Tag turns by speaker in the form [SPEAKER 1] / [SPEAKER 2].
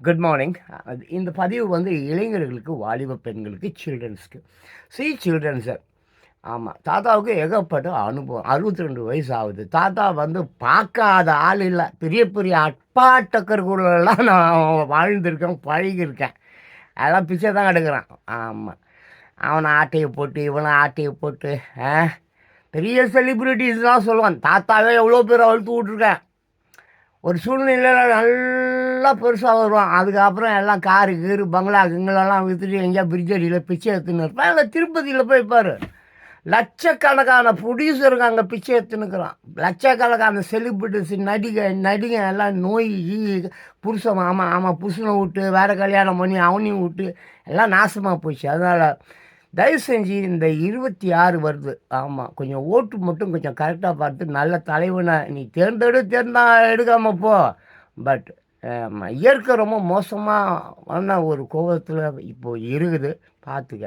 [SPEAKER 1] Good morning இந்த பதிவு வந்து இளைஞர்களுக்கு வாலிப பெண்களுக்கு சில்ட்ரன்ஸ்க்கு சி சில்ட்ரன்ஸு ஆமாம் தாத்தாவுக்கு ஏகப்பட்ட அனுபவம். அறுபத்தி ரெண்டு வயசு ஆகுது தாத்தா வந்து பார்க்காத ஆள் இல்லை. பெரிய பெரிய அப்பாட்டக்கர்களெல்லாம் நான் வாழ்ந்திருக்கேன் பழகியிருக்கேன். அதெல்லாம் பிச்சை தான் எடுக்கிறான். ஆமாம் அவனை ஆட்டையை போட்டு இவனை ஆட்டையை போட்டு ஆ? பெரிய செலிப்ரிட்டிஸ் தான் சொல்லுவான். தாத்தாவே எவ்வளோ பேர் அழுத்து விட்ருக்கேன் ஒரு சூழ்நிலையில் நல்ல பெருசாக வருவான். அதுக்கப்புறம் எல்லாம் காரு கீரு பங்களா கிங்களெல்லாம் விற்றுட்டு எங்கேயா பிரிட்ஜடியில் பிச்சை எடுத்துன்னு இருப்பான். இல்லை திருப்பதியில் போய் பாரு. லட்சக்கணக்கான ப்ரொடியூசருங்க அங்கே பிச்சை எடுத்துன்னுக்குறான் லட்சக்கணக்கான செலிபிரிட்டிஸ் நடிகை நடிகை எல்லாம் நோய் புருஷன் ஆமாம் ஆமாம் புருஷனை விட்டு வேறு கல்யாணம் பண்ணி அவனையும் விட்டு எல்லாம் நாசமாக போச்சு. அதனால் தயவு செஞ்சு இந்த இருபத்தி ஆறு வருது. ஆமாம் கொஞ்சம் ஓட்டு மட்டும் கொஞ்சம் கரெக்டாக பார்த்து நல்ல தலைவனை நீ தேர்ந்தெடு தேர்ந்தா எடுக்காமல் போ. பட் இயற்கை ரொம்ப மோசமாக ஒரு கோபத்தில் இப்போ இருக்குது. பார்த்துக்க.